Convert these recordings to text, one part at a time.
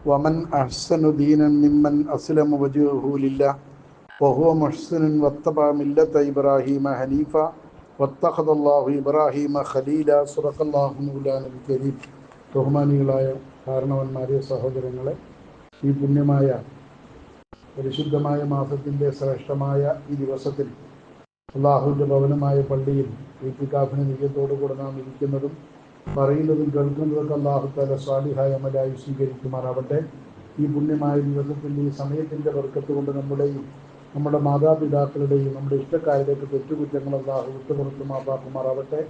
ومن أحسن دينا ممن أسلم وجهه لله وهو محسن واتبع ملة إبراهيم حنيفا واتخذ الله إبراهيم خليلا صدق الله مولانا الكريم ബഹുമാനികളായ കാരണവന്മാരെ സഹോദരങ്ങളെ ഈ പുണ്യമായ പരിശുദ്ധമായ മാസത്തിൻ്റെ ശ്രേഷ്ഠമായ ഈ ദിവസത്തിൽ അള്ളാഹുവിൻ്റെ ഭവനമായ പള്ളിയിൽ ഈത്തിക്കാഫിന് നിജത്തോടു കൂടെ നാം ഇരിക്കുന്നതും പറയുന്നതും കേൾക്കുന്നതൊക്കെ അള്ളാഹു താല സ്വാലിഹായ അമലായി സ്വീകരിക്കുമാറാവട്ടെ. ഈ പുണ്യമായ ദിവസത്തിന്റെ ഈ സമയത്തിന്റെ വർക്കത്ത് കൊണ്ട് നമ്മുടെയും നമ്മുടെ മാതാപിതാക്കളുടെയും നമ്മുടെ ഇഷ്ടക്കാരിലേക്ക് തെറ്റുകുറ്റങ്ങൾ അള്ളാഹു വിട്ടുപുറത്ത് മാതാക്കുമാറാവട്ടെ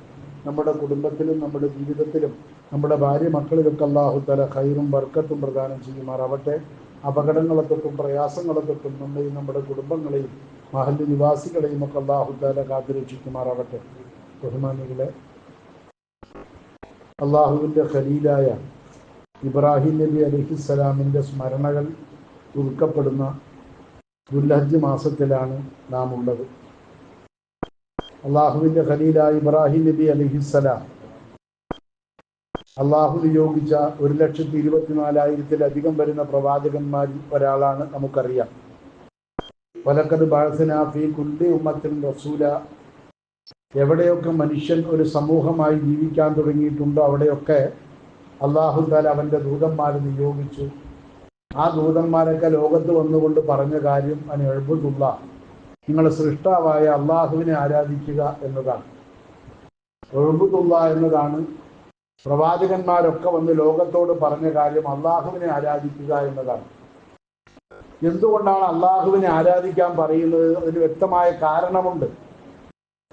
നമ്മുടെ കുടുംബത്തിലും നമ്മുടെ ജീവിതത്തിലും നമ്മുടെ ഭാര്യ മക്കളിലൊക്കെ അള്ളാഹു തല ഖൈറും വർക്കത്തും പ്രദാനം ചെയ്യുമാറാവട്ടെ. അപകടങ്ങളെ തൊട്ടും പ്രയാസങ്ങളെ തൊട്ടും നമ്മയും നമ്മുടെ കുടുംബങ്ങളെയും മഹല്ല് നിവാസികളെയും ഒക്കെ അള്ളാഹു താല കാത്തുരക്ഷിക്കുമാറാവട്ടെ. ബഹുമാനികളെ അള്ളാഹുവിന്റെ ഖലീലായ ഇബ്രാഹിം നബി അലിഹിസ്സലാമിന്റെ സ്മരണകൾ ഉൾക്കപ്പെടുന്ന ദുല്ലഹജ് മാസത്തിലാണ് നാം ഉള്ളത് അള്ളാഹുവിന്റെ ഖലീലായ ഇബ്രാഹിം നബി അലിഹിസ്സലാം അള്ളാഹു നിയോഗിച്ച ഒരു ലക്ഷത്തി ഇരുപത്തിനാലായിരത്തിലധികം വരുന്ന പ്രവാചകന്മാരിൽ ഒരാളാണ് നമുക്കറിയാം. വലക്കത് ബാഴ്സനാഫി കുണ്ടി ഉമ്മത്തിൻ റസൂല എവിടെയൊക്കെ മനുഷ്യൻ ഒരു സമൂഹമായി ജീവിക്കാൻ തുടങ്ങിയിട്ടുണ്ടോ അവിടെയൊക്കെ അള്ളാഹു താല അവന്റെ ദൂതന്മാരെ നിയോഗിച്ചു. ആ ദൂതന്മാരൊക്കെ ലോകത്ത് വന്നുകൊണ്ട് പറഞ്ഞ കാര്യം അതിന് എഴുപതുള്ള നിങ്ങൾ സൃഷ്ടാവായ അള്ളാഹുവിനെ ആരാധിക്കുക എന്നതാണ്. എഴുപതുള്ള എന്നതാണ്. പ്രവാചകന്മാരൊക്കെ വന്ന് ലോകത്തോട് പറഞ്ഞ കാര്യം അള്ളാഹുവിനെ ആരാധിക്കുക എന്നതാണ്. എന്തുകൊണ്ടാണ് അള്ളാഹുവിനെ ആരാധിക്കാൻ പറയുന്നത്? അതിന് വ്യക്തമായ കാരണമുണ്ട്.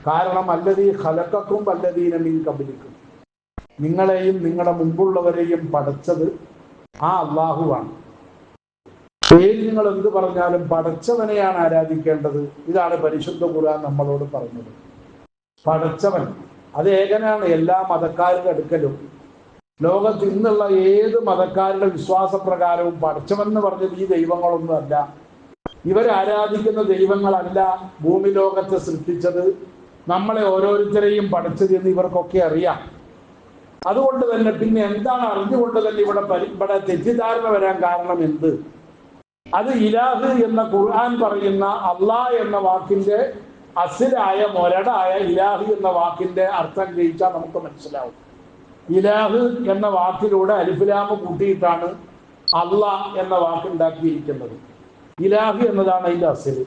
കാരണം അല്ലതീ ഹലക്കക്കും അല്ലതീനമീൻ കബലിക്കും നിങ്ങളെയും നിങ്ങളുടെ മുമ്പുള്ളവരെയും പടച്ചത് ആ അള്ളാഹുവാണ്. പേര് നിങ്ങൾ എന്ത് പറഞ്ഞാലും പടച്ചവനെയാണ് ആരാധിക്കേണ്ടത്. ഇതാണ് പരിശുദ്ധ ഖുർആൻ നമ്മളോട് പറഞ്ഞത്. പടച്ചവൻ അത് ഏകനാണ് എല്ലാ മതക്കാരുടെ അടുക്കലും. ലോകത്ത് ഇന്നുള്ള ഏത് മതക്കാരുടെ വിശ്വാസപ്രകാരവും പടച്ചവൻ എന്ന് പറഞ്ഞത് ഈ ദൈവങ്ങളൊന്നും അല്ല ഇവരാരാധിക്കുന്ന ദൈവങ്ങളല്ല ഭൂമി ലോകത്തെ സൃഷ്ടിച്ചത്. നമ്മളെ ഓരോരുത്തരെയും പഠിച്ചത് എന്ന് ഇവർക്കൊക്കെ അറിയാം. അതുകൊണ്ട് തന്നെ പിന്നെ എന്താണ് അറിഞ്ഞുകൊണ്ട് തന്നെ ഇവിടെ ഇവിടെ തെറ്റിദ്ധാരണ വരാൻ കാരണം എന്ത്? അത് ഇലാഹ് എന്ന ഖുർആൻ പറയുന്ന അള്ളാ എന്ന വാക്കിന്റെ അസിലായ മൊരടായ ഇലാഹ് എന്ന വാക്കിന്റെ അർത്ഥം ഗ്രഹിച്ചാൽ നമുക്ക് മനസ്സിലാവും. ഇലാഹ് എന്ന വാക്കിലൂടെ അലിഫുലാമ് കൂട്ടിയിട്ടാണ് അള്ളാ എന്ന വാക്കുണ്ടാക്കിയിരിക്കുന്നത് ഇലാഹ് എന്നതാണ് അതിന്റെ അസിൽ.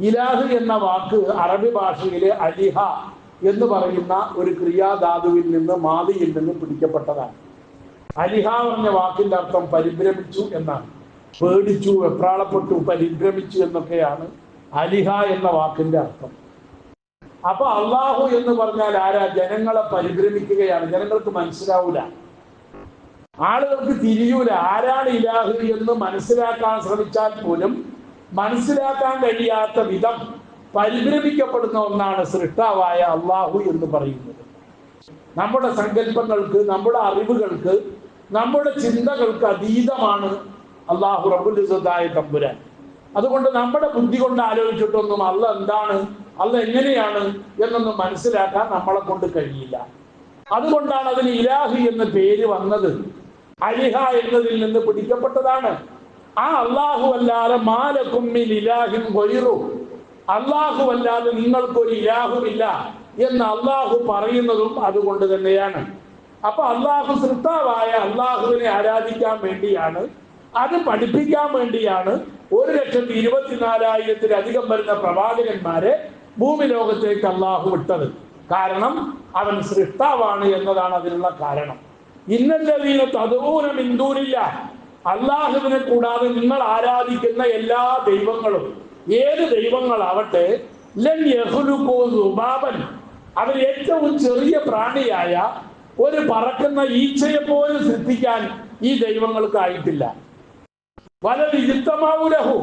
ഇലാഹ് എന്ന വാക്ക് അറബി ഭാഷയിലെ അലിഹ എന്ന് പറയുന്ന ഒരു ക്രിയാധാതുവിൽ നിന്ന് മാതിയിൽ നിന്ന് പിടിക്കപ്പെട്ടതാണ്. അലിഹ പറഞ്ഞ വാക്കിന്റെ അർത്ഥം പരിഭ്രമിച്ചു എന്നാണ്. പേടിച്ചു വെപ്രാളപ്പെട്ടു പരിഭ്രമിച്ചു എന്നൊക്കെയാണ് അലിഹ എന്ന വാക്കിന്റെ അർത്ഥം. അപ്പൊ അള്ളാഹു എന്ന് പറഞ്ഞാൽ ആരാ? ജനങ്ങളെ പരിഭ്രമിക്കുകയാണ്. ജനങ്ങൾക്ക് മനസ്സിലാവൂല. ആളുകൾക്ക് തിരിയൂല. ആരാണ് ഇലാഹു എന്ന് മനസ്സിലാക്കാൻ ശ്രമിച്ചാൽ പോലും മനസ്സിലാക്കാൻ കഴിയാത്ത വിധം പരിഭ്രമിക്കപ്പെടുന്ന ഒന്നാണ് സൃഷ്ടാവായ അള്ളാഹു എന്ന് പറയുന്നത്. നമ്മുടെ സങ്കല്പങ്ങൾക്ക് നമ്മുടെ അറിവുകൾക്ക് നമ്മുടെ ചിന്തകൾക്ക് അതീതമാണ് അള്ളാഹു റബുലിസത്തായ തമ്പുരാൻ. അതുകൊണ്ട് നമ്മുടെ ബുദ്ധി കൊണ്ട് ആലോചിച്ചിട്ടൊന്നും അല്ല എന്താണ് അല്ല എങ്ങനെയാണ് എന്നൊന്നും മനസ്സിലാക്കാൻ നമ്മളെ കൊണ്ട് കഴിയില്ല. അതുകൊണ്ടാണ് അതിന് ഇലാഹി എന്ന പേര് വന്നത്. അലിഹ എന്നതിൽ നിന്ന് പിടിക്കപ്പെട്ടതാണ്. ആ അള്ളാഹു അല്ലാതെ മാലക്കുമ്മിൽ ഇലാഹിൻ വൈറു അള്ളാഹു അല്ലാതെ നിങ്ങൾക്കൊരു ഇലാഹുമില്ല എന്ന് അള്ളാഹു പറയുന്നതും അതുകൊണ്ട് തന്നെയാണ്. അപ്പൊ അള്ളാഹു സൃഷ്ടാവായ അള്ളാഹുവിനെ ആരാധിക്കാൻ വേണ്ടിയാണ് അത് പഠിപ്പിക്കാൻ വേണ്ടിയാണ് ഒരു ലക്ഷത്തി ഇരുപത്തിനാലായിരത്തിലധികം വരുന്ന പ്രവാചകന്മാരെ ഭൂമി ലോകത്തേക്ക് അള്ളാഹു വിട്ടത്. കാരണം അവൻ സൃഷ്ടാവാണ് എന്നതാണ് അതിനുള്ള കാരണം. ഇന്നല്ലതീന തതൂരം ഇന്ദൂരില്ല അള്ളാഹുവിനെ കൂടാതെ നിങ്ങൾ ആരാധിക്കുന്ന എല്ലാ ദൈവങ്ങളും ഏത് ദൈവങ്ങളാവട്ടെ സുബാബൻ അവർ ഏറ്റവും ചെറിയ പ്രാണിയായ ഒരു പറക്കുന്ന ഈച്ചയെ പോലും സൃഷ്ടിക്കാൻ ഈ ദൈവങ്ങൾക്ക് ആയിട്ടില്ല വല വിചിത്തമാവുലഹു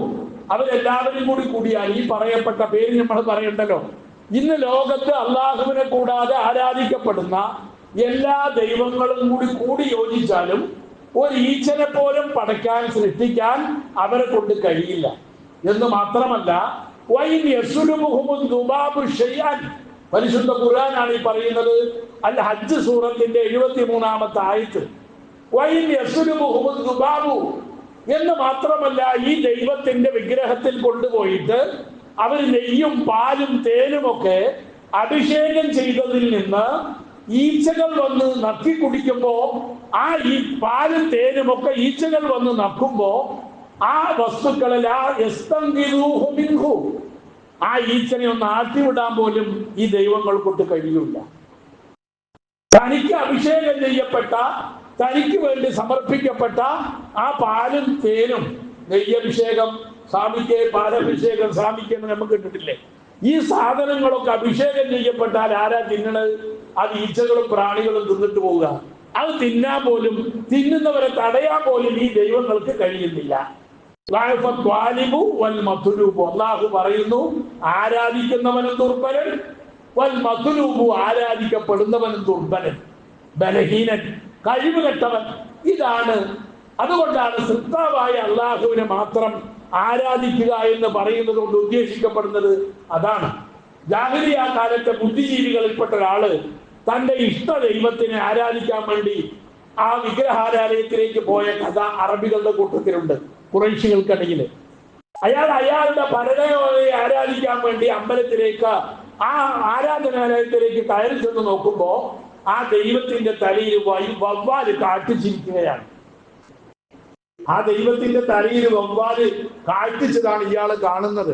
അവരെല്ലാവരും കൂടി കൂടിയാൽ ഈ പറയപ്പെട്ട പേര് നമ്മൾ പറയണ്ടല്ലോ. ഇന്ന് ലോകത്ത് അള്ളാഹുവിനെ കൂടാതെ ആരാധിക്കപ്പെടുന്ന എല്ലാ ദൈവങ്ങളും കൂടി കൂടി യോജിച്ചാലും ഒരു ഈച്ചനെ പോലും പടയ്ക്കാൻ സൃഷ്ടിക്കാൻ അവരെ കൊണ്ട് കഴിയില്ല. എന്ന് മാത്രമല്ല പരിശുദ്ധ ഖുർആനാണ് ഈ പറയുന്നത്. അൽ ഹജ്ജ് സൂറത്തിന്റെ എഴുപത്തി മൂന്നാമത്തെ ആയത്ത് എന്ന് മാത്രമല്ല ഈ ദൈവത്തിന്റെ വിഗ്രഹത്തിൽ കൊണ്ടുപോയിട്ട് അവർ നെയ്യും പാലും തേനും ഒക്കെ അഭിഷേകം ചെയ്തതിൽ നിന്ന് ഈച്ചകൾ വന്ന് നക്കി കുടിക്കുമ്പോ ആ ഈ പാലും തേനും ഒക്കെ ഈച്ചകൾ വന്ന് നക്കുമ്പോ ആ വസ്തുക്കളിൽ ആ യസ്തങ്കിരൂഹു മിൻഹു. ആ ഈച്ചനെ ഒന്ന് ആട്ടിവിടാൻ പോലും ഈ ദൈവങ്ങൾ കൊണ്ട് കഴിയില്ല തനിക്ക് അഭിഷേകം ചെയ്യപ്പെട്ട തനിക്ക് വേണ്ടി സമർപ്പിക്കപ്പെട്ട ആ പാലും തേനും നെയ്യഭിഷേകം സ്വാമിക്ക് പാലഭിഷേകം സ്വാമിക്ക് എന്ന് നമുക്ക് കിട്ടിട്ടില്ലേ? ഈ സാധനങ്ങളൊക്കെ അഭിഷേകം ചെയ്യപ്പെട്ടാൽ ആരാ തിന്നണത്? അത് ഈച്ചകളും പ്രാണികളും തിന്നിട്ട് പോവുക. അത് തിന്നാൻ പോലും തിന്നുന്നവരെ തടയാൻ പോലും ഈ ദൈവങ്ങൾക്ക് കഴിയുന്നില്ല. അള്ളാഹു പറയുന്നു ആരാധിക്കുന്നവനും ദുർബലൻ വൽ മധുരൂപു ആരാധിക്കപ്പെടുന്നവനും ദുർബലൻ ബലഹീനൻ കഴിവ് കെട്ടവൻ ഇതാണ് അതുകൊണ്ടാണ് സൃഷ്ടാവായ അള്ളാഹുവിനെ മാത്രം ആരാധിക്കുക എന്ന് പറയുന്നത് കൊണ്ട് ഉദ്ദേശിക്കപ്പെടുന്നത് അതാണ്. ജാഹിരിയ കാലത്തെ ബുദ്ധിജീവികളിൽപ്പെട്ട ഒരാൾ തന്റെ ഇഷ്ട ദൈവത്തിനെ ആരാധിക്കാൻ വേണ്ടി ആ വിഗ്രഹാരാലയത്തിലേക്ക് പോയ കഥ അറബികളുടെ കൂട്ടത്തിലുണ്ട് കുറേശികൾക്കിടയിൽ അയാൾ അയാളുടെ ഭരണയോടെ ആരാധിക്കാൻ വേണ്ടി അമ്പലത്തിലേക്ക് ആ ആരാധനാലയത്തിലേക്ക് കയറി ചെന്ന് നോക്കുമ്പോ ആ ദൈവത്തിന്റെ തലയിൽ വവ്വാൽ കാട്ടിച്ചിരിക്കുകയാണ് ആ ദൈവത്തിന്റെ തലയിൽ വവ്വാൽ കാട്ടിച്ചതാണ് ഇയാൾ കാണുന്നത്.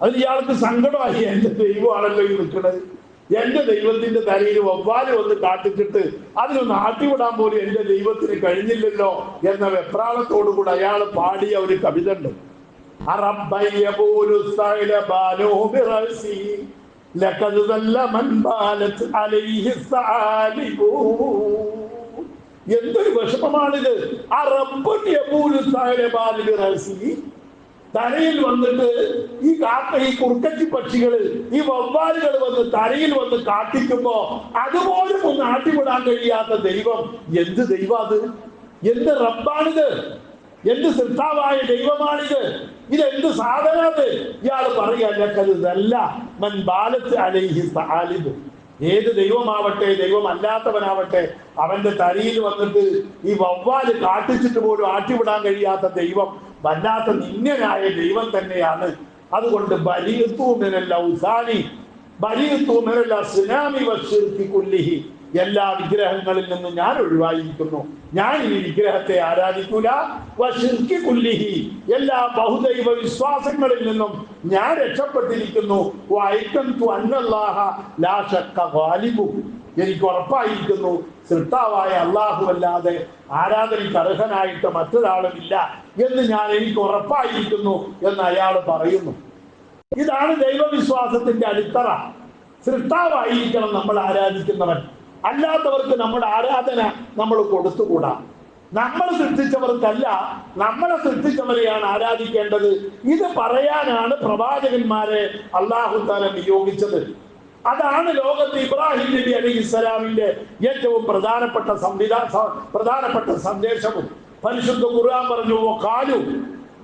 അതിൽ ഇയാൾക്ക് സങ്കടമായി എന്റെ ദൈവമാണല്ലോ ഈ നിൽക്കുന്നത്. എന്റെ ദൈവത്തിന്റെ തലയിൽ വവ്വാൽ വന്ന് കാട്ടിച്ചിട്ട് അതിനൊന്ന് ആട്ടിവിടാൻ പോലും എന്റെ ദൈവത്തിന് കഴിഞ്ഞില്ലല്ലോ എന്ന വെപ്രാളത്തോടുകൂടി അയാൾ പാടിയ ഒരു കവിത ഉണ്ട്. എന്തൊരു വിഷമമാണിത്. തലയിൽ വന്നിട്ട് ഈ കാക്ക ഈ കുറുക്കച്ചി പക്ഷികൾ ഈ വവ്വാലുകൾ വന്ന് തലയിൽ വന്ന് കാട്ടിക്കുമ്പോ അതുപോലും ഒന്ന് ആട്ടിവിടാൻ കഴിയാത്ത ദൈവം. എന്ത് ദൈവം അത്? എന്ത് റബ്ബാണിത്? എന്ത് സൃഷ്ടാവായ ദൈവമാണിത്? ഇതെന്ത് സാധനത് ഇയാൾ പറയല്ല മൻ ബാലത്ത് അലൈഹി സാലിബ് ഏത് ദൈവമാവട്ടെ ദൈവമല്ലാത്തവനാവട്ടെ അവന്റെ തലയിൽ വന്നിട്ട് ഈ വവ്വാൽ കാട്ടിച്ചിട്ട് പോലും ആട്ടിവിടാൻ കഴിയാത്ത ദൈവം. വല്ലാത്ത നിന്യനായ ദൈവം തന്നെയാണ്. അതുകൊണ്ട് എല്ലാ വിഗ്രഹങ്ങളിൽ നിന്നും ഞാൻ ഒഴിവായിരിക്കുന്നു. ഞാൻ ഈ വിഗ്രഹത്തെ ആരാധിക്കൂല. എല്ലാ ബഹുദൈവ വിശ്വാസങ്ങളിൽ നിന്നും ഞാൻ രക്ഷപ്പെട്ടിരിക്കുന്നു. എനിക്ക് ഉറപ്പായിരിക്കുന്നു സൃഷ്ടാവായ അള്ളാഹു അല്ലാതെ ആരാധനയ്ക്ക് അർഹനായിട്ട് മറ്റൊരാളുമില്ല. എന്ന് ഞാൻ എനിക്ക് ഉറപ്പായിരിക്കുന്നു എന്ന് അയാൾ പറയുന്നു. ഇതാണ് ദൈവവിശ്വാസത്തിന്റെ അടിത്തറ. സൃഷ്ടാവായിരിക്കണം നമ്മൾ ആരാധിക്കുന്നവൻ. അല്ലാത്തവർക്ക് നമ്മുടെ ആരാധന നമ്മൾ കൊടുത്തുകൂടാ. നമ്മൾ സൃഷ്ടിച്ചവർക്കല്ല നമ്മളെ സൃഷ്ടിച്ചവരെയാണ് ആരാധിക്കേണ്ടത്. ഇത് പറയാനാണ് പ്രവാചകന്മാരെ അള്ളാഹു താല നിയോഗിച്ചത്. അതാണ് ലോകത്ത് ഇബ്രാഹിം നബി അലി ഇസ്ലാമിന്റെ ഏറ്റവും പ്രധാനപ്പെട്ട സംവിധാ പ്രധാനപ്പെട്ട സന്ദേശവും. പരിശുദ്ധ ഖുർആൻ പറഞ്ഞു "ഓ കാലു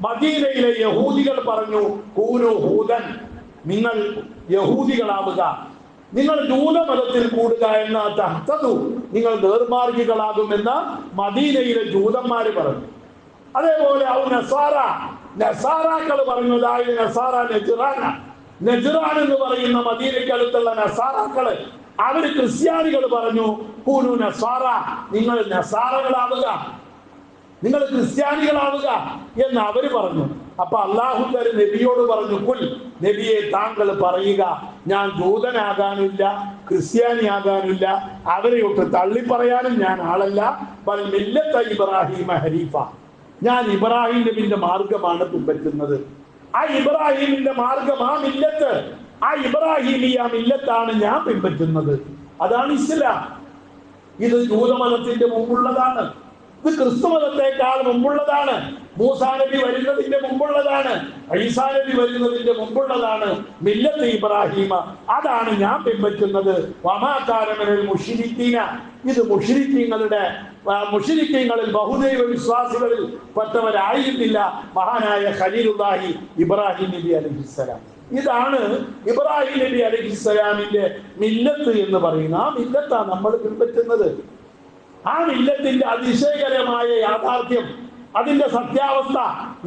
മദീനയിലെ യഹൂദികൾ പറഞ്ഞു കൂനു ഹൂദൻ നിങ്ങൾ യഹൂദികളാവുക. നിങ്ങൾ ജൂതമതത്തിൽ കൂടുക എന്ന തഹ്തതു നിങ്ങൾ നേർമാർഗികളാകുമെന്ന് മദീനയിലെ ജൂതന്മാര് പറഞ്ഞു. അതേപോലെ ഔ നസാറ നസാറാക്കൾ പറഞ്ഞു അതായത് നസാറ നജിറാന. നജിറാൻ എന്ന് പറയുന്ന മദീനയ്ക്കടുത്തുള്ള നസാറാക്കൾ അവർ ക്രിസ്ത്യാനികൾ പറഞ്ഞു കൂനു നസാറ നിങ്ങൾ നസാറകളാവുക. നിങ്ങൾ ക്രിസ്ത്യാനികളാവുക എന്ന് അവർ പറഞ്ഞു. അപ്പൊ അള്ളാഹുദർ നബിയോട് പറഞ്ഞു കുൽ നബിയെ താങ്കൾ പറയുക ഞാൻ ജൂതനാകാനില്ല ക്രിസ്ത്യാനിയാകാനില്ല തള്ളി പറയാനും ഞാൻ ആളല്ല. മില്ലത്ത ഇബ്രാഹിമ ഹരീഫ ഞാൻ ഇബ്രാഹിം നബിന്റെ മാർഗമാണ് പിൻപറ്റുന്നത്. ആ ഇബ്രാഹിമിന്റെ മാർഗം ആ മില്ലത്ത് ആ ഇബ്രാഹിമി ആ മില്ലത്താണ് ഞാൻ പിൻപറ്റുന്നത്. അതാണ് ഇസ്ലാം. ഇത് ജൂതമതത്തിന്റെ മുമ്പുള്ളതാണ്. ഇത് ക്രിസ്തുമതത്തെക്കാൾ മുമ്പുള്ളതാണ്. മൂസാ നബി വരുന്നതിന്റെ മുമ്പുള്ളതാണ്. ഐസാ നബി വരുന്നതിന്റെ മുമ്പുള്ളതാണ്. മില്ലത്ത് ഇബ്രാഹിമ. അതാണ് ഞാൻ പിൻപറ്റുന്നത് വമാകാരമനിൽ മുഷിരിക്കീന. ഇത് മുഷിരിക്കീങ്ങളുടെ മുഷിരിക്കീങ്ങളിൽ ബഹുദൈവ വിശ്വാസികളിൽ പെട്ടവരായിരുന്നില്ല. മഹാനായ ഖലീലുല്ലാഹി ഇബ്രാഹിം നബി അലഹിസ്സലാം ഇതാണ് ഇബ്രാഹിം നബി അലഹിസ്സലാമിന്റെ മില്ലത്ത് എന്ന് പറയുന്ന ആ മില്ലത്താണ് നമ്മൾ പിൻപറ്റുന്നത് ആ ഇല്ലത്തിന്റെ അതിശയകരമായ യാഥാർത്ഥ്യം അതിന്റെ സത്യാവസ്ഥ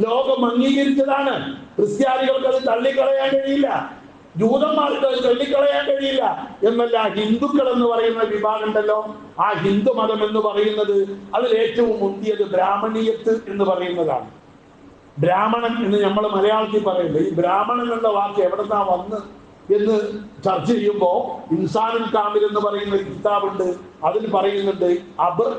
ലോകം അംഗീകരിച്ചതാണ്. ക്രിസ്ത്യാനികൾക്ക് അത് തള്ളിക്കളയാൻ കഴിയില്ല. ജൂതന്മാർക്ക് അത് തള്ളിക്കളയാൻ കഴിയില്ല. എന്നല്ല ഹിന്ദുക്കൾ എന്ന് പറയുന്ന വിഭാഗമുണ്ടല്ലോ ആ ഹിന്ദു മതം എന്ന് പറയുന്നത് അതിൽ ഏറ്റവും മുന്തിയത് ബ്രാഹ്മണീയത്ത് എന്ന് പറയുന്നതാണ്. ബ്രാഹ്മണൻ എന്ന് നമ്മൾ മലയാളത്തിൽ പറയുന്നത്. ഈ ബ്രാഹ്മണൻ എന്ന വാക്ക് എവിടെന്നാ വന്ന് എന്ന് ചർച്ച ചെയ്യുമ്പോൾ ഇൻസാനുൽ കാമിൽ എന്ന് പറയുന്ന ഒരു കിതാബുണ്ട്. അതിൽ പറയുന്നുണ്ട് അബർ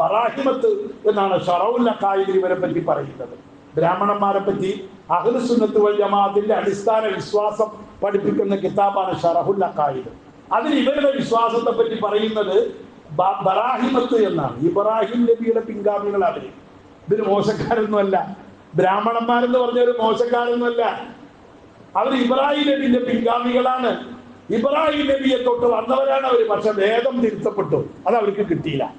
ബറാഹിമത്ത് എന്നാണ് ഷറവുൽ അക്കായിൽ ഇവരെ പറ്റി പറയുന്നത്. ബ്രാഹ്മണന്മാരെ പറ്റി അഹ്ലുസുന്നത്ത് വൽ ജമാഅത്തിന്റെ അടിസ്ഥാന വിശ്വാസം പഠിപ്പിക്കുന്ന കിതാബാണ് ഷറഹുൽ അക്കായിദ് അതിൽ ഇവരുടെ വിശ്വാസത്തെ പറ്റി പറയുന്നത് ബറാഹിമത്ത് എന്നാണ്. ഇബ്രാഹിം നബിയുടെ പിൻഗാമികളാണ് അവർ ഇവർ മോശക്കാരൊന്നുമല്ല. ബ്രാഹ്മണന്മാരെന്ന് പറഞ്ഞ ഒരു മോശക്കാരൊന്നുമല്ല. അവർ ഇബ്രാഹിം നബിന്റെ പിൻഗാമികളാണ്. ഇബ്രാഹിം നബിയെ തൊട്ട് വന്നവരാണ് അവർ പക്ഷെ വേദം തിരുത്തപ്പെട്ടു. അത് അവർക്ക് കിട്ടിയില്ല.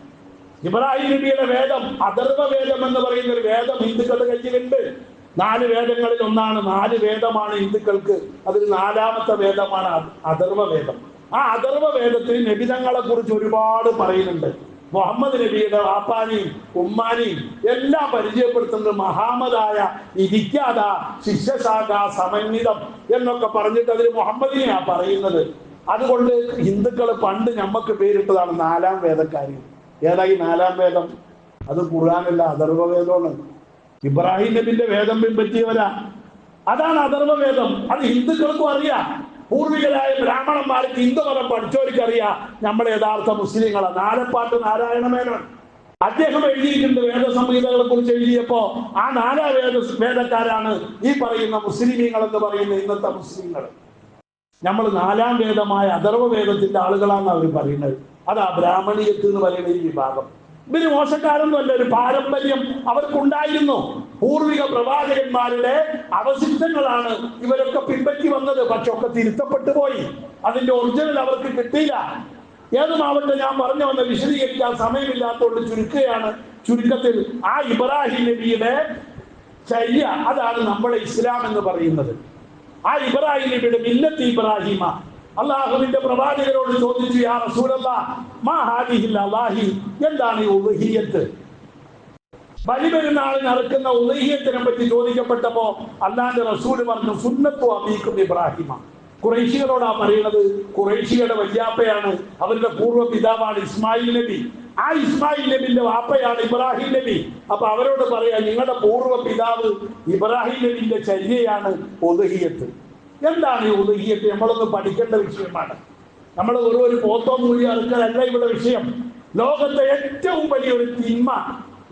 ഇബ്രാഹിം നബിയുടെ വേദം അഥർവ വേദം എന്ന് പറയുന്ന ഒരു വേദം ഹിന്ദുക്കളുടെ കയ്യിലുണ്ട്. നാല് വേദങ്ങളിൽ ഒന്നാണ്. നാല് വേദമാണ് ഹിന്ദുക്കൾക്ക്. അതിൽ നാലാമത്തെ വേദമാണ് അഥർവ വേദം. ആ അഥർവ വേദത്തിൽ നബിതങ്ങളെ കുറിച്ച് ഒരുപാട് പറയുന്നുണ്ട്. മുഹമ്മദ് നബിയുടെ വാപ്പാനെയും ഉമ്മാനെയും എല്ലാം പരിചയപ്പെടുത്തുന്നത് മഹാമദായ ഇരിക്കാത ശിഷ്യശാഖ സമന്വിതം എന്നൊക്കെ പറഞ്ഞിട്ട് അതിൽ മുഹമ്മദിനെയാ പറയുന്നത്. അതുകൊണ്ട് ഹിന്ദുക്കൾ പണ്ട് ഞമ്മക്ക് പേരിട്ടതാണ് നാലാം വേദക്കാരി ഏതായി നാലാം വേദം? അത് ഖുർആാനല്ല അഥർവ വേദമാണ് ഇബ്രാഹിം നബിന്റെ വേദം പിൻപറ്റിയവരാ. അതാണ് അഥർവ വേദം അത് ഹിന്ദുക്കൾക്കും അറിയാം. പൂർവികരായ ബ്രാഹ്മണന്മാർക്ക് ഹിന്ദുമതം പഠിച്ചവർക്ക് അറിയാം നമ്മുടെ യഥാർത്ഥ മുസ്ലിങ്ങളെ നാലപ്പാട്ട് നാരായണ മേനോൻ അദ്ദേഹം എഴുതിയിട്ടുണ്ട് വേദസംഹിതകളെ കുറിച്ച് എഴുതിയപ്പോ ആ നാലാ വേദ വേദക്കാരാണ് ഈ പറയുന്ന മുസ്ലിമീങ്ങൾ എന്ന് പറയുന്ന ഇന്നത്തെ മുസ്ലിങ്ങൾ. നമ്മൾ നാലാം വേദമായ അഥർവ വേദത്തിന്റെ ആളുകളാണ് അവർ പറയുന്നത്. അതാ ബ്രാഹ്മണീയത്ത് എന്ന് പറയുന്ന ഈ വിഭാഗം. ഇവർ മോശക്കാരൊന്നുമല്ല ഒരു പാരമ്പര്യം അവർക്കുണ്ടായിരുന്നു. പൂർവിക പ്രവാചകന്മാരുടെ അവശിഷ്ടങ്ങളാണ് ഇവരൊക്കെ പിൻപറ്റി വന്നത്. പക്ഷെ ഒക്കെ തിരുത്തപ്പെട്ടു പോയി. അതിന്റെ ഒറിജിനൽ അവർക്ക് കിട്ടിയില്ല. ഏതുമാവട്ടെ ഞാൻ പറഞ്ഞു വന്ന വിശദീകരിക്കാൻ സമയമില്ലാത്തതുകൊണ്ട് ചുരുക്കുകയാണ്. ചുരുക്കത്തിൽ ആ ഇബ്രാഹിം നബിയുടെ ചര്യ അതാണ് നമ്മളെ ഇസ്ലാം എന്ന് പറയുന്നത്. ആ ഇബ്രാഹിം നബിയുടെ മില്ലത്ത് ഇബ്രാഹിമ. അള്ളാഹുവിന്റെ പ്രവാചകരോട് ചോദിച്ചു യാ റസൂലല്ലാ മാ ഹാദിഹിൽ എന്താണ് ഈ ഉളുഹിയത്ത് ബലിപെരുന്നാൾ അറുക്കുന്ന ഉദയത്തിനെ പറ്റി ചോദിക്കപ്പെട്ടപ്പോ അല്ലാന്റെ റസൂൽ പറഞ്ഞു സുന്നത്തു അമീക്കും ഇബ്രാഹിമ. കുറേശികളോടാ പറയുന്നത് കുറേശികളുടെ വല്യാപ്പയാണ് അവരുടെ പൂർവ പിതാവാണ് ഇസ്മായിൽ നബി. ആ ഇസ്മായിൽ നബിന്റെ വാപ്പയാണ് ഇബ്രാഹിം നബി. അപ്പൊ അവരോട് പറയാ നിങ്ങളുടെ പൂർവ പിതാവ് ഇബ്രാഹിം നബിന്റെ ചര്യയാണ് ഉദഹിയത്ത് എന്താണ് ഈ ഉദഹിയത്ത് നമ്മളൊന്ന് പഠിക്കേണ്ട വിഷയമാണ്. നമ്മൾ ഒരു ഒരു പോത്തോ മൂലി അറുക്കലല്ല ഇവിടെ വിഷയം. ലോകത്തെ ഏറ്റവും വലിയൊരു തിന്മ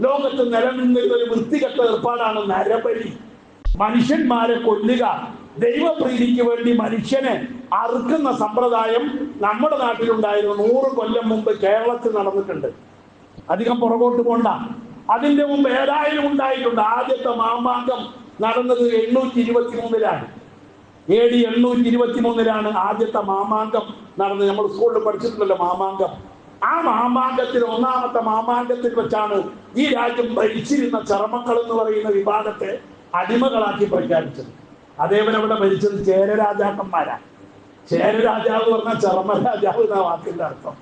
ലോകത്ത് നിലനിന്നിരുന്ന ഒരു വൃത്തികെട്ട ഏർപ്പാടാണ് നരബലി. മനുഷ്യന്മാരെ കൊല്ലുക ദൈവപ്രീതിക്ക് വേണ്ടി മനുഷ്യനെ അറുക്കുന്ന സമ്പ്രദായം നമ്മുടെ നാട്ടിലുണ്ടായിരുന്നു. നൂറ് കൊല്ലം മുമ്പ് കേരളത്തിൽ നടന്നിട്ടുണ്ട്. അധികം പുറകോട്ട് പോണ്ട. അതിന്റെ മുമ്പ് ഏതായാലും ഉണ്ടായിട്ടുണ്ട്. ആദ്യത്തെ മാമാങ്കം നടന്നത് എണ്ണൂറ്റി ഇരുപത്തി മൂന്നിലാണ് എ ഡി എണ്ണൂറ്റി ഇരുപത്തി മൂന്നിലാണ് ആദ്യത്തെ മാമാങ്കം നടന്നത്. നമ്മൾ സ്കൂളിൽ പഠിച്ചിട്ടുണ്ടല്ലോ മാമാങ്കം. ആ മാമാങ്കത്തിൽ ഒന്നാമത്തെ മാമാങ്കത്തിൽ വെച്ചാണ് ഈ രാജ്യം ഭരിച്ചിരുന്ന ചർമ്മക്കൾ എന്ന് പറയുന്ന വിഭാഗത്തെ അടിമകളാക്കി പ്രഖ്യാപിച്ചത്. അതേപോലെ ഭരിച്ചത് ചേര ചേരരാജാവ് ചേര രാജാവ് പറഞ്ഞ ചർമ്മ രാജാവ് എന്ന വാക്കിന്റെ അർത്ഥം.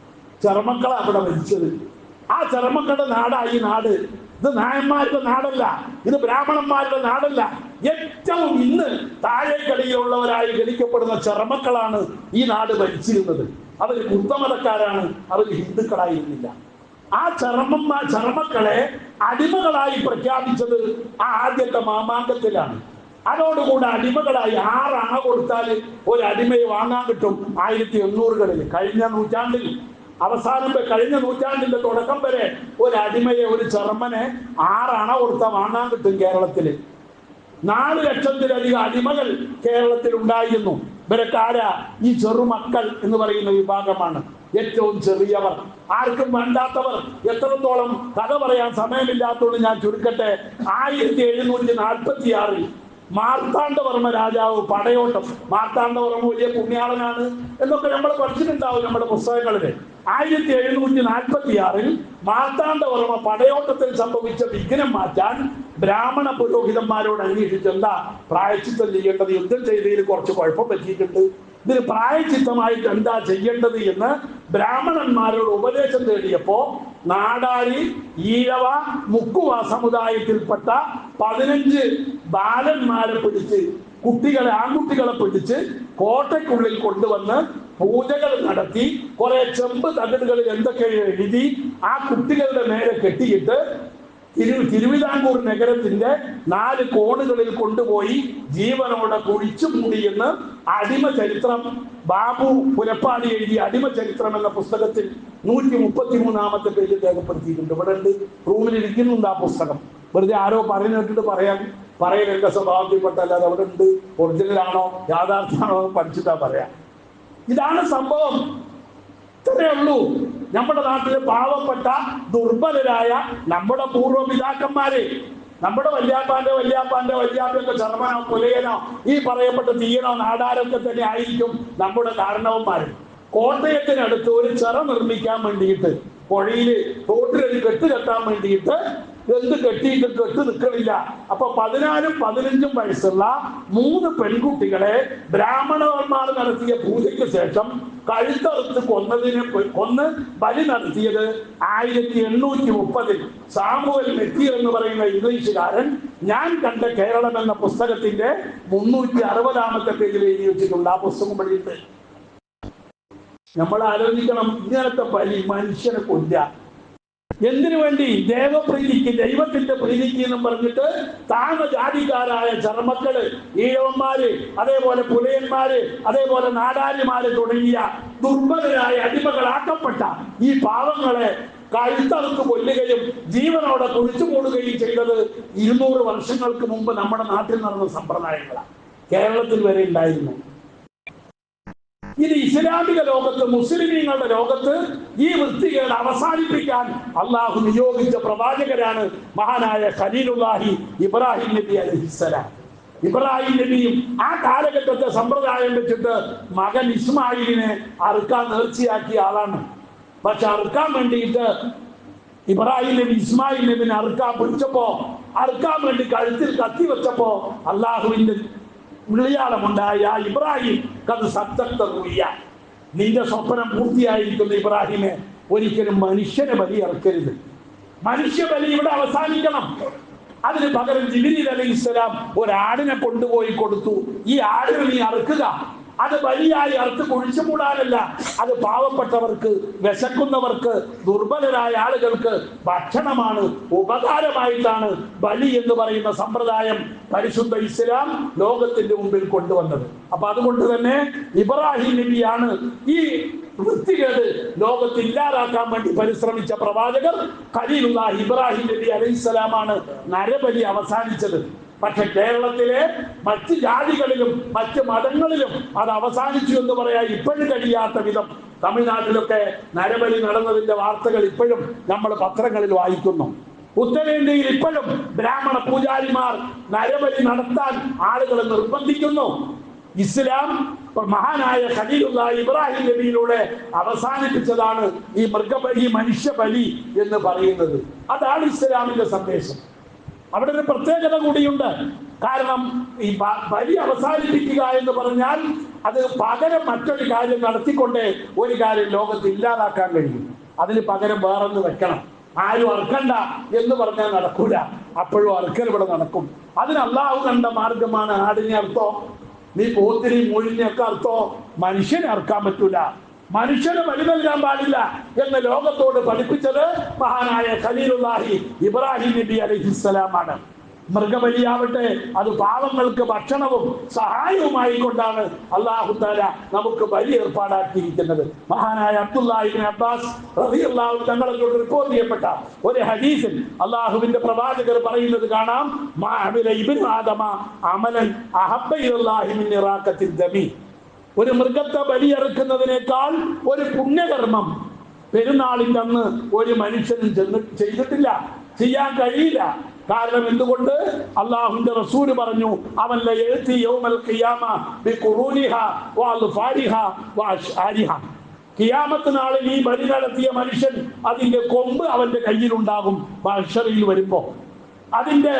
ചർമ്മക്കളാ അവിടെ ഭരിച്ചത്. ആ ചർമ്മക്കളുടെ നാടായി നാട്. ഇത് നായന്മാരുടെ നാടല്ല ഇത് ബ്രാഹ്മണന്മാരുടെ നാടല്ല. ഏറ്റവും ഇന്ന് താഴേക്കടിയിലുള്ളവരായി ഗണിക്കപ്പെടുന്ന ചർമ്മക്കളാണ് ഈ നാട് ഭരിച്ചിരുന്നത്. അവർ ബുദ്ധമതക്കാരാണ് അവർ ഹിന്ദുക്കളായിരുന്നില്ല. ആ ചർമ്മന്മാർ ചർമ്മക്കളെ അടിമകളായി പ്രഖ്യാപിച്ചത് ആ ആദ്യത്തെ മാമാങ്കത്തിലാണ്. അതോടുകൂടെ അടിമകളായി ആറ് അണ കൊടുത്താൽ ഒരു അടിമയെ വാങ്ങാൻ കിട്ടും ആയിരത്തി എണ്ണൂറുകളിൽ കഴിഞ്ഞ നൂറ്റാണ്ടിൽ അവസാനം കഴിഞ്ഞ നൂറ്റാണ്ടിന്റെ തുടക്കം വരെ ഒരു അടിമയെ ഒരു ചർമ്മനെ ആറ് അണ കൊടുത്താൽ വാങ്ങാൻ കിട്ടും കേരളത്തിൽ നാല് ലക്ഷത്തിലധികം അടിമകൾ കേരളത്തിൽ ഉണ്ടായിരുന്നു ഇവരൊക്കെ ആരാ ഈ ചെറുമക്കൾ എന്ന് പറയുന്ന വിഭാഗമാണ് ഏറ്റവും ചെറിയവർ. ആർക്കും വേണ്ടാത്തവർ. എത്രത്തോളം കഥ പറയാൻ സമയമില്ലാത്തതുകൊണ്ട് ഞാൻ ചുരുക്കട്ടെ ആയിരത്തി എഴുന്നൂറ്റി നാൽപ്പത്തി ആറിൽ മാർത്താണ്ഡവർമ്മ രാജാവ് പടയോട്ടം മാർത്താണ്ഡവർമ്മ വലിയ പുണ്യാളനാണ് എന്നൊക്കെ നമ്മൾ പഠിച്ചിട്ടുണ്ടാവും നമ്മുടെ പുസ്തകങ്ങളിൽ ആയിരത്തി എഴുന്നൂറ്റി നാൽപ്പത്തി ആറിൽ മാർത്താണ്ഡവർമ്മ പടയോട്ടത്തിൽ സംഭവിച്ച വിഘ്നം മാറ്റാൻ ബ്രാഹ്മണ പുരോഹിതന്മാരോട് അന്വേഷിച്ച് എന്താ പ്രായച്ചിത്തം ചെയ്യേണ്ടത്? യുദ്ധം ചെയ്തതിൽ കുറച്ച് കുഴപ്പം പറ്റിയിട്ടുണ്ട്. ഇതിന് പ്രായച്ചിത്തമായിട്ട് എന്താ ചെയ്യേണ്ടത് എന്ന് ബ്രാഹ്മണന്മാരോട് ഉപദേശം തേടിയപ്പോ നാടാരി ഈഴവ മുക്കുവ സമുദായത്തിൽപ്പെട്ട പതിനഞ്ച് ബാലന്മാരെ പിടിച്ച് കുട്ടികളെ ആൺകുട്ടികളെ പിടിച്ച് കോട്ടയ്ക്കുള്ളിൽ കൊണ്ടുവന്ന് പൂജകൾ നടത്തി കുറെ ചെമ്പ് തകിടുകളിൽ എന്തൊക്കെ എഴുതി ആ കുട്ടികളുടെ നേരെ കെട്ടിയിട്ട് തിരു തിരുവിതാംകൂർ നഗരത്തിന്റെ നാല് കോണുകളിൽ കൊണ്ടുപോയി ജീവനോടെ കുഴിച്ചു മൂടിയെന്ന് അടിമ ചരിത്രം. ബാബു പുലപ്പാടി എഴുതിയ അടിമ ചരിത്രം എന്ന പുസ്തകത്തിൽ നൂറ്റി മുപ്പത്തി മൂന്നാമത്തെ പേജിൽ രേഖപ്പെടുത്തിയിട്ടുണ്ട്. ഇവിടെ ഉണ്ട് റൂമിൽ ഇരിക്കുന്നുണ്ട് ആ പുസ്തകം. വെറുതെ ആരോ പറഞ്ഞു കേട്ടിട്ട് പറയാൻ പറയാൻ എന്റെ സ്വഭാവത്തിൽപ്പെട്ടല്ല അത് അവിടെ ഉണ്ട്. ഒറിജിനൽ ആണോ? യാഥാർത്ഥ്യമാണോ? പഠിച്ചിട്ടാ പറയാം. ഇതാണ് സംഭവം. ഇത്രയേ ഉള്ളൂ. നമ്മുടെ നാട്ടിലെ പാവപ്പെട്ട ദുർബലരായ നമ്മുടെ പൂർവപിതാക്കന്മാരെ. നമ്മുടെ വല്യാപ്പാന്റെ വല്യാപ്പാന്റെ വല്യാപ്പന്റെ ചർമ്മനോ പുലയനോ ഈ പറയപ്പെട്ട തീയനോ നാടാരൊക്കെ തന്നെ ആയിരിക്കും നമ്മുടെ കാരണവന്മാര്. കോട്ടയത്തിനടുത്ത് ഒരു ചിറ നിർമ്മിക്കാൻ വേണ്ടിയിട്ട് പുഴയിൽ തോട്ടിലൊരു കെട്ട് കെട്ടാൻ വേണ്ടിയിട്ട് എന്ത് കെട്ടിയിട്ട് കെട്ട് നിൽക്കണില്ല അപ്പൊ പതിനാലും പതിനഞ്ചും വയസ്സുള്ള മൂന്ന് പെൺകുട്ടികളെ ബ്രാഹ്മണന്മാർ നടത്തിയ പൂജയ്ക്ക് ശേഷം കഴുത്തറുത്ത് കൊന്നതിന് കൊന്ന് ബലി നടത്തിയത് ആയിരത്തി എണ്ണൂറ്റി മുപ്പതിൽ. സാമുവൽ മെത്തിയർ എന്ന് പറയുന്ന ഇംഗ്ലീഷുകാരൻ ഞാൻ കണ്ട കേരളം എന്ന പുസ്തകത്തിന്റെ മുന്നൂറ്റി അറുപതാമത്തെ പേജിൽ എഴുതി വെച്ചിട്ടുണ്ട്. ആ പുസ്തകം വഴിയുണ്ട്. നമ്മൾ ആലോചിക്കണം ഇങ്ങനത്തെ ബലി മനുഷ്യനെ കൊല്ല എന്തിനു വേണ്ടി? ദേവപ്രീതിക്ക് ദൈവത്തിന്റെ പ്രീതിക്ക് എന്നും പറഞ്ഞിട്ട് താഴ്ന്ന ജാതിക്കാരായ ചർമ്മക്കൾ ഈഴവന്മാര് അതേപോലെ പുലയന്മാര് അതേപോലെ നാടാരിമാര് തുടങ്ങിയ ദുർബലരായ അടിമകളാക്കപ്പെട്ട ഈ പാവങ്ങളെ കഴുത്തറുത്ത് കൊല്ലുകയും ജീവനോടെ കുഴിച്ചു മൂടുകയും ചെയ്തത് ഇരുന്നൂറ് വർഷങ്ങൾക്ക് മുമ്പ് നമ്മുടെ നാട്ടിൽ നടന്ന സമ്പ്രദായങ്ങളാണ് കേരളത്തിൽ വരെ ഉണ്ടായിരുന്നു. ഇത് ഇസ്ലാമിക ലോകത്ത് മുസ്ലിമീങ്ങളുടെ ലോകത്ത് ഈ വൃത്തികേട് അവസാനിപ്പിക്കാൻ അള്ളാഹു നിയോഗിച്ച പ്രവാചകരാണ് മഹാനായ ഖലീലുല്ലാഹി ഇബ്രാഹിം നബി അലഹിസ്സലാം ഇബ്രാഹിം നബിയും ആ കാലഘട്ടത്തെ സമ്പ്രദായം വെച്ചിട്ട് മകൻ ഇസ്മായിലിനെ അറുക്കാൻ നേർച്ചയാക്കിയ ആളാണ്. പക്ഷെ അറുക്കാൻ വേണ്ടിയിട്ട് ഇബ്രാഹിം നബി ഇസ്മായിൽ നബിനെ അറുക്കാൻ പിടിച്ചപ്പോ അറുക്കാൻ വേണ്ടി കഴുത്തിൽ കത്തി വെച്ചപ്പോ അള്ളാഹുവിന്റെ വിളിയാളമുണ്ടായ ഇബ്രാഹിം കത് സത്തക്ത റുയ്യ നിന്റെ സ്വപ്നം പൂർത്തിയായിരിക്കുന്ന ഇബ്രാഹിമെ ഒരിക്കലും മനുഷ്യനെ ബലി ഇറക്കരുത് മനുഷ്യ ബലി ഇവിടെ അവസാനിക്കണം. അതിന് പകരം ജിബിരി അലൈഹി ഇസ്ലാം ഒരാടിനെ കൊണ്ടുപോയി കൊടുത്തു. ഈ ആടിനെ നീ അറുക്കുക. അത് ബലിയായി അറുത്ത് കുഴിച്ചു മൂടാനല്ല. അത് പാവപ്പെട്ടവർക്ക് വിശക്കുന്നവർക്ക് ദുർബലരായ ആളുകൾക്ക് ഭക്ഷണമാണ് ഉപകാരമായിട്ടാണ് ബലി എന്ന് പറയുന്ന സമ്പ്രദായം പരിശുദ്ധ ഇസ്ലാം ലോകത്തിന്റെ മുമ്പിൽ കൊണ്ടുവന്നത്. അപ്പൊ അതുകൊണ്ട് തന്നെ ഇബ്രാഹിം നബിയാണ് ഈ വൃത്തികേട് ലോകത്ത് ഇല്ലാതാക്കാൻ വേണ്ടി പരിശ്രമിച്ച പ്രവാചകർ ഖലീലുള്ള ഇബ്രാഹിം നബി അലൈഹിസ്സലാമാണ് നരബലി അവസാനിച്ചത്. പക്ഷെ കേരളത്തിലെ മറ്റ് ജാതികളിലും മറ്റ് മതങ്ങളിലും അത് അവസാനിച്ചു എന്ന് പറയാൻ ഇപ്പോഴും കഴിയാത്ത വിധം തമിഴ്നാട്ടിലൊക്കെ നരബലി നടന്നതിന്റെ വാർത്തകൾ ഇപ്പോഴും നമ്മൾ പത്രങ്ങളിൽ വായിക്കുന്നു. ഉത്തരേന്ത്യയിൽ ഇപ്പോഴും ബ്രാഹ്മണ പൂജാരിമാർ നരബലി നടത്താൻ ആളുകളെ നിർബന്ധിക്കുന്നു. ഇസ്ലാം മഹാനായ ഖലീലുള്ള ഇബ്രാഹിം നബിയിലൂടെ അവസാനിപ്പിച്ചതാണ് ഈ മൃഗബലി മനുഷ്യബലി എന്ന് പറയുന്നത്. അതാണ് ഇസ്ലാമിന്റെ സന്ദേശം. അവിടെ ഒരു പ്രത്യേകത കൂടിയുണ്ട്. കാരണം ഈ ബലി അവസാനിപ്പിക്കുക എന്ന് പറഞ്ഞാൽ അത് പകരം മറ്റൊരു കാര്യം നടത്തിക്കൊണ്ട് ഒരു കാര്യം ലോകത്ത് ഇല്ലാതാക്കാൻ കഴിയും. അതിന് പകരം വേറൊന്ന് വെക്കണം. ആരും അർക്കണ്ട എന്ന് പറഞ്ഞാൽ നടക്കൂല. അപ്പോഴും അർക്കൽ ഇവിടെ നടക്കും. അതിന് അള്ളാഹു കണ്ട മാർഗമാണ് ആടിനെ അർത്ഥോ നീ പോത്തിരി മൊഴിഞ്ഞൊക്കെ അർത്ഥോ മനുഷ്യനെ അർക്കാൻ പറ്റൂല. മനുഷ്യന് ബലി നൽകാൻ പാടില്ല എന്ന് ലോകത്തോട് പഠിപ്പിച്ചത് മഹാനായ ഖലീലുല്ലാഹി ഇബ്രാഹിം നബി അലഹിസ്സലാമാണ്. മൃഗബലിയാവട്ടെ അത് പാവങ്ങൾക്ക് ഭക്ഷണവും സഹായവുമായി കൊണ്ടാണ് അള്ളാഹു താല നമുക്ക് ബലി ഏർപ്പാടാക്കിയിരിക്കുന്നത്. മഹാനായ അബ്ദുല്ലാഹിബിൻ അബ്ബാസ് റളിയല്ലാഹു തങ്ങളോട് റിപ്പോർട്ട് ചെയ്യപ്പെട്ട ഒരു ഹദീസിൽ അള്ളാഹുവിന്റെ പ്രവാചകർ പറയുന്നത് കാണാം ആദമ അമലൻ മിൻ ഇറാഖത്തിൽ ദമി. ഒരു മൃഗത്തെ ബലിയെറുക്കുന്നതിനേക്കാൾ ഒരു പുണ്യകർമ്മം പെരുന്നാളിന്റെ അന്ന് ഒരു മനുഷ്യനും ചെന്ന് ചെയ്തിട്ടില്ല. ചെയ്യാൻ കഴിയില്ല. കാരണം എന്തുകൊണ്ട്? അള്ളാഹുന്റെ റസൂൽ പറഞ്ഞു അവന്റെ എഴുത്തി യൗമൽ ഖിയാമ ബി കിയാമത്ത് നാളിൽ ഈ ബലി നടത്തിയ മനുഷ്യൻ അതിന്റെ കൊമ്പ് അവന്റെ കയ്യിലുണ്ടാകും മഹ്ശറിൽ വരുമ്പോ. അതിന്റെ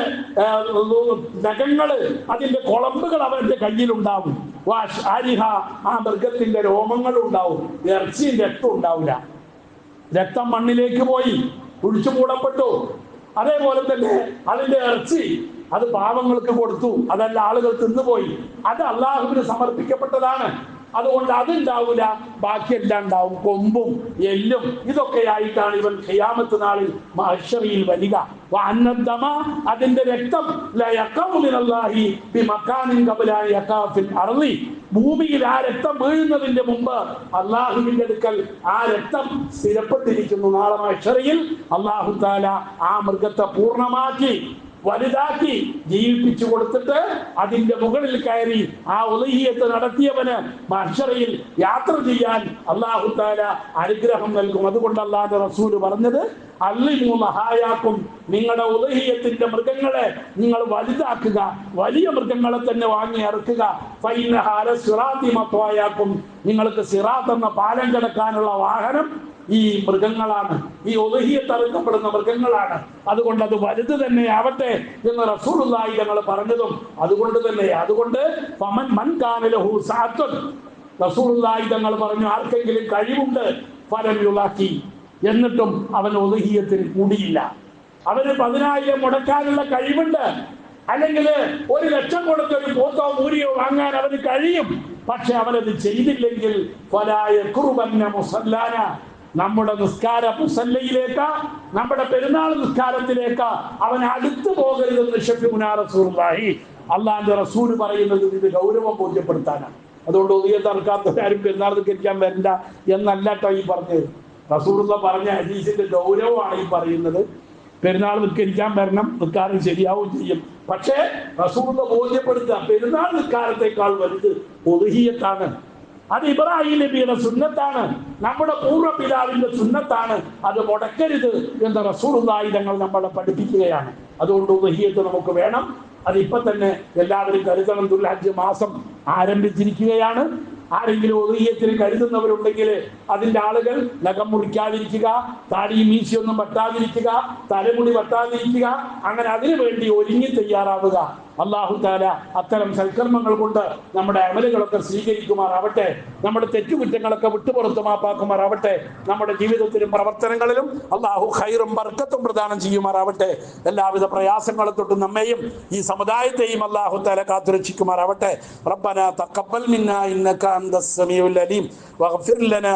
നഖങ്ങൾ അതിന്റെ കൊളമ്പുകൾ അവന്റെ കയ്യിലുണ്ടാകും. വാഷാരിഹ ആ മൃഗത്തിന്റെ രോമങ്ങൾ ഉണ്ടാവും ഇറച്ചിയും രക്തം ഉണ്ടാവില്ല. രക്തം മണ്ണിലേക്ക് പോയി കുഴിച്ചു മൂടപ്പെട്ടു. അതേപോലെ തന്നെ അതിന്റെ ഇറച്ചി അത് പാവങ്ങൾക്ക് കൊടുത്തു. അതല്ല ആളുകൾ തിന്നുപോയി. അത് അള്ളാഹുവിന് സമർപ്പിക്കപ്പെട്ടതാണ്. അതുകൊണ്ട് അതുണ്ടാവില്ല ബാക്കിയെല്ലാം ഉണ്ടാവും. കൊമ്പും എല്ലും ഇതൊക്കെ ആയിട്ടാണ് ഇവൻ ഖിയാമത്ത് നാളിൽ മഹർഷറിയിൽ വരിക. അതിന്റെ രക്തം ഭൂമിയിൽ ആ രക്തം വീഴുന്നതിന്റെ മുമ്പ് അള്ളാഹുവിന്റെ അടുക്കൽ ആ രക്തം സ്ഥിരപ്പെട്ടിരിക്കുന്നു നാളെ മഹർഷറിയിൽ അള്ളാഹു താല ആ മൃഗത്തെ പൂർണമാക്കി. വലുതാക്കി ജീവിപ്പിച്ചു കൊടുത്തിട്ട് അതിന്റെ മുകളിൽ കയറി ആ ഉലഹിയത്ത് നടത്തിയവന് മഹ്ഷറയിൽ യാത്ര ചെയ്യാൻ അള്ളാഹു താല അനുഗ്രഹം നൽകും. അതുകൊണ്ട് അള്ളാഹുന്റെ റസൂൽ പറഞ്ഞത് അല്ലിമു മഹായാക്കും നിങ്ങളുടെ ഉലഹിയത്തിന്റെ മൃഗങ്ങളെ നിങ്ങൾ വലുതാക്കുക വലിയ മൃഗങ്ങളെ തന്നെ വാങ്ങി ഇറക്കുക ഫൈനഹാര സിറാത്തി മത്വായാക്കും നിങ്ങൾക്ക് സിറാത്ത് എന്ന പാലം കിടക്കാനുള്ള വാഹനം ഈ മൃഗങ്ങളാണ്. ഈ ഒതുഹിയത്ത് തറുക്കപ്പെടുന്ന മൃഗങ്ങളാണ്. അതുകൊണ്ട് അത് വലുത് തന്നെ ആവട്ടെ എന്ന് റസൂലുള്ളാഹി ഞങ്ങൾ പറഞ്ഞതും അതുകൊണ്ട് തന്നെ. അതുകൊണ്ട് പമൻ മൻ കാനലഹു സാത്തുൻ. റസൂലുള്ളാഹി തങ്ങൾ പറഞ്ഞു ആർക്കെങ്കിലും കഴിവുണ്ട് ഫലം യുളാക്കി. എന്നിട്ടും അവൻ ഒതുഹിയത്തിൽ കൂടിയില്ല. അവന് പതിനായിരം മുടക്കാനുള്ള കഴിവുണ്ട്. അല്ലെങ്കിൽ ഒരു ലക്ഷം കൊടുത്തൊരു പോത്തോ മൂരിയോ വാങ്ങാൻ അവന് കഴിയും. പക്ഷെ അവനത് ചെയ്തില്ലെങ്കിൽ ഫലായ കുറുബന്ന മുസല്ലാന. നമ്മുടെ നിസ്കാര മുസല്ലയിലേക്ക് നമ്മുടെ പെരുന്നാൾ നിസ്കാരത്തിലേക്ക് അവൻ അടുത്തു പോകരുതെന്ന് ഷഫി മുനാറസൂർലാഹി അള്ളാന്റെ റസൂൽ പറയുന്നത് ഇത് ഗൗരവം ബോധ്യപ്പെടുത്താനാണ് അതുകൊണ്ട് ഒതുങ്ങിയ തർക്കാത്തവരാരും പെരുന്നാൾ നിസ്കരിക്കാൻ വരണ്ട എന്നല്ല ഈ പറഞ്ഞത്. റസൂലുള്ള പറഞ്ഞ ഹദീസിന്റെ ഗൗരവമാണ് ഈ പറയുന്നത്. പെരുന്നാൾ നിസ്കരിക്കാൻ വരണം നിസ്കാരം ശരിയാവും ചെയ്യും. പക്ഷേ റസൂലുള്ള ബോധ്യപ്പെടുത്തുക പെരുന്നാൾ നിസ്കാരത്തെക്കാൾ വലുത് ഒതുഹിയത്താണ്. അത് ഇബ്രാഹിം നബിയുടെ സുന്നത്താണ്. നമ്മുടെ പൂർവപിതാവിന്റെ സുന്നത്താണ്. അത് മുടക്കരുത് എന്ന റസൂലുള്ളാഹി തങ്ങൾ നമ്മളെ പഠിപ്പിക്കുകയാണ്. അതുകൊണ്ട് ഉദഹിയത്ത് നമുക്ക് വേണം. അത് ഇപ്പൊ തന്നെ എല്ലാവരും കരുതണം. ദുർഹജ്ജ് മാസം ആരംഭിച്ചിരിക്കുകയാണ്. ആരെങ്കിലും ഒതുങ്ങിയത്തിന് കരുതുന്നവരുണ്ടെങ്കിൽ അതിന്റെ ആളുകൾ നഖം മുറിക്കാതിരിക്കുക താടി മീശയൊന്നും വെട്ടാതിരിക്കുക തലമുടി വെട്ടാതിരിക്കുക അങ്ങനെ അതിനു വേണ്ടി ഒരുങ്ങി തയ്യാറാവുക. അള്ളാഹു താല അത്തരം സൽക്കർമ്മങ്ങൾ കൊണ്ട് നമ്മുടെ അമലുകളൊക്കെ സ്വീകരിക്കുമാറാവട്ടെ നമ്മുടെ തെറ്റുകുറ്റങ്ങളൊക്കെ വിട്ടുപുറത്ത് മാപ്പാക്കുമാറാവട്ടെ നമ്മുടെ ജീവിതത്തിലും പ്രവർത്തനങ്ങളിലും അള്ളാഹു ഖൈറും ബർക്കത്തും പ്രദാനം ചെയ്യുമാറാവട്ടെ. എല്ലാവിധ പ്രയാസങ്ങളെ തൊട്ട് നമ്മെയും ഈ സമുദായത്തെയും അള്ളാഹു താല കാത്തുരക്ഷിക്കുമാറാവട്ടെ. റബ്ബന തഖബ്ബൽ മിന്ന ഇന്നക അന്ത സമീഉൽ അലീം വഗ്ഫിർ ലനാ